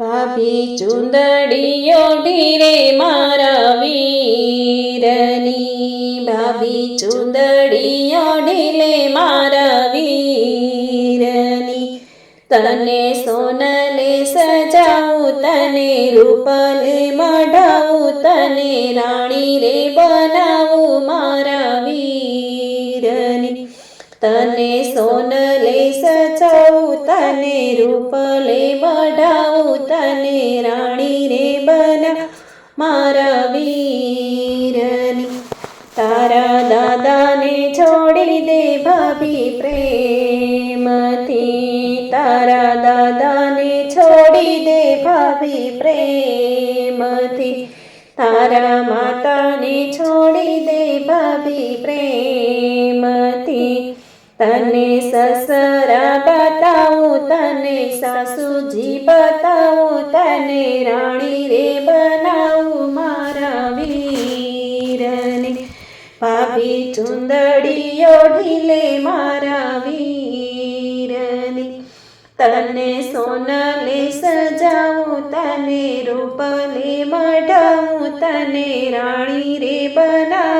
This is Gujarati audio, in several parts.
ભાભી ચુંદડીયો ઢીરે મારા વીરની. ભાભી ચુંદડીયો ઢીલે મારા વીરની. તને સોનલે સજાવું, તને રૂપલે મઢાવું, તને રાણી રે બનાવું વીરની તને સોનલે સચાઉ તને રૂપલે મઢાવું તને રાણી રે બના મારા વીરની. તારા દાદાને છોડી દે ભાભી પ્રેમથી. તારા દાદાને છોડી દે ભાભી પ્રેમથી. તારા માતાને છોડી દે ભાભી પ્રેમથી. તને સસરા બતાવું તને સાસુજી બતાવું તને રાણી રે બનાવું મારા વીરને. ભાભી ચુંદડીઓ ઢીલે મારા વીરને. તને સોનલે સજાવું, તને રૂપલે મઢાવું, તને રાણી રે બનાવું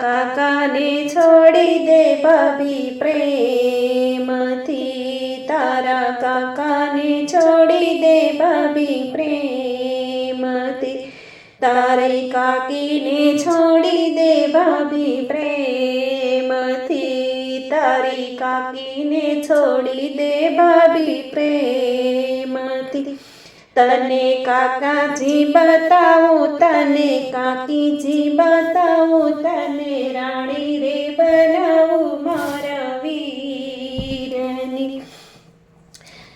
કાકાને છોડી દે ભાભી પ્રેમથી. તારા કાકાને છોડી દે ભાભી પ્રેમથી. તારી કાકીને છોડી દે ભાભી પ્રેમથી. તારી કાકીને છોડી દે ભાભી પ્રેમથી. તને કાકાજી બતાવું, તને કાકીજી બતાવું, તને રાણી રે બનાવું મારા વીરની.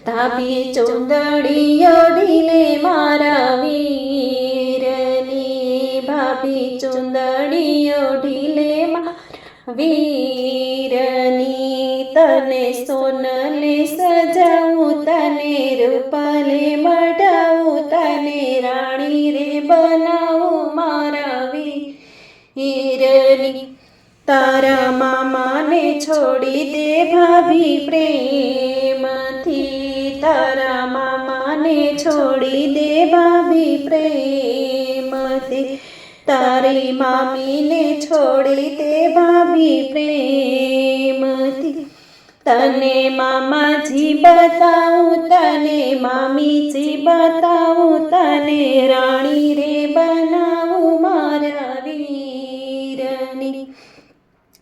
તાપી ચુંદડીઓ ઢીલે મારા વીરની. ભાભી ચુંદડીઓ ઢીલે મારા વીરની. તને સોનલે સજાવું તને રૂપલે મઢાવું, તને રાણી રે બનાવું મારા હીરની તારા મામાને છોડી દે ભાભી પ્રેમથી. તારા મામાને છોડી દે ભાભી પ્રેમથી. તારી મામીને છોડી દે ભાભી પ્રેમથી. તને મામાજી બતાવું, તને મામીજી બતાવું, તને રાણી રે બનાવું મારા વીરની.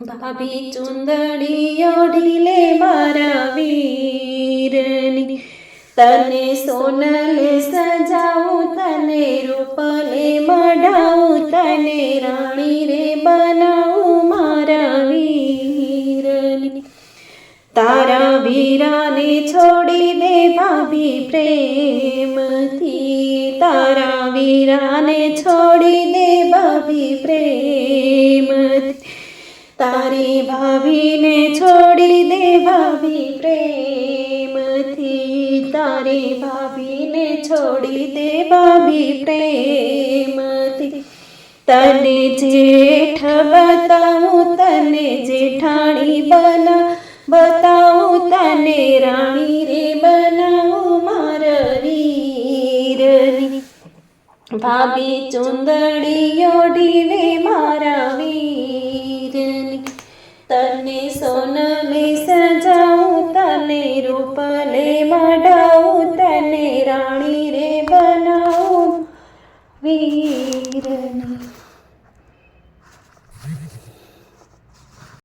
ભાભી ચુંદડીઓ ઢીલે મારા વીરની. તને સોનલે સજાવું, તને રૂપલે મઢાવું, તને રાણી રે બનાવું તારા વીરાને છોડી દે ભાભી પ્રેમથી તારા વીરાને છોડી દે ભાભી પ્રેમથી તારી ભાભીને છોડી દે ભાભી પ્રેમથી તારી ભાભીને છોડી દે ભાભી પ્રેમથી તને જેઠ બતાવું, તને જેઠાણી બના બતાવું તને રાણી રે બનાવું મારા વીર. ભાભી ચુંદડીઓ ઢીલે મારા વીરની. તને સોનલે સજાવું, તને રૂપલે મઢાવું, તને રાણી રે બનાવું વીર.